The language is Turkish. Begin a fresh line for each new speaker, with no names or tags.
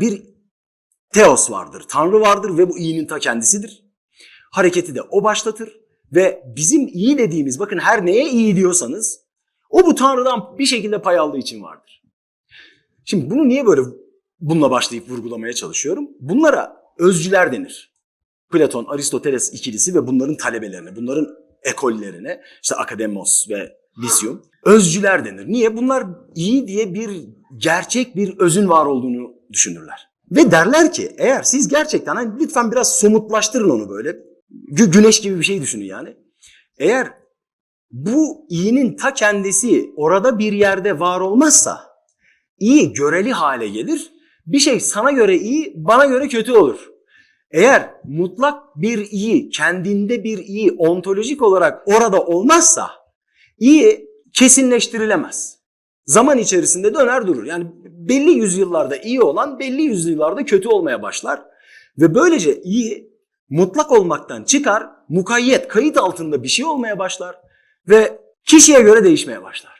Bir teos vardır, tanrı vardır ve bu iyinin ta kendisidir. Hareketi de o başlatır ve bizim iyi dediğimiz bakın her neye iyi diyorsanız o bu tanrıdan bir şekilde pay aldığı için vardır. Şimdi bunu niye böyle bununla başlayıp vurgulamaya çalışıyorum? Bunlara özcüler denir. Platon, Aristoteles ikilisi ve bunların talebelerine, bunların ekollerine, işte Akademos ve Lisyum, özcüler denir. Niye? Bunlar iyi diye bir gerçek bir özün var olduğunu düşünürler. Ve derler ki eğer siz gerçekten hani lütfen biraz somutlaştırın onu böyle. Gü- güneş gibi bir şey düşünün yani. Eğer bu iyinin ta kendisi orada bir yerde var olmazsa iyi göreli hale gelir. Bir şey sana göre iyi, bana göre kötü olur. Eğer mutlak bir iyi, kendinde bir iyi ontolojik olarak orada olmazsa iyi kesinleştirilemez. Zaman içerisinde döner durur. Yani belli yüzyıllarda iyi olan belli yüzyıllarda kötü olmaya başlar. Ve böylece iyi mutlak olmaktan çıkar, mukayyet, kayıt altında bir şey olmaya başlar ve kişiye göre değişmeye başlar.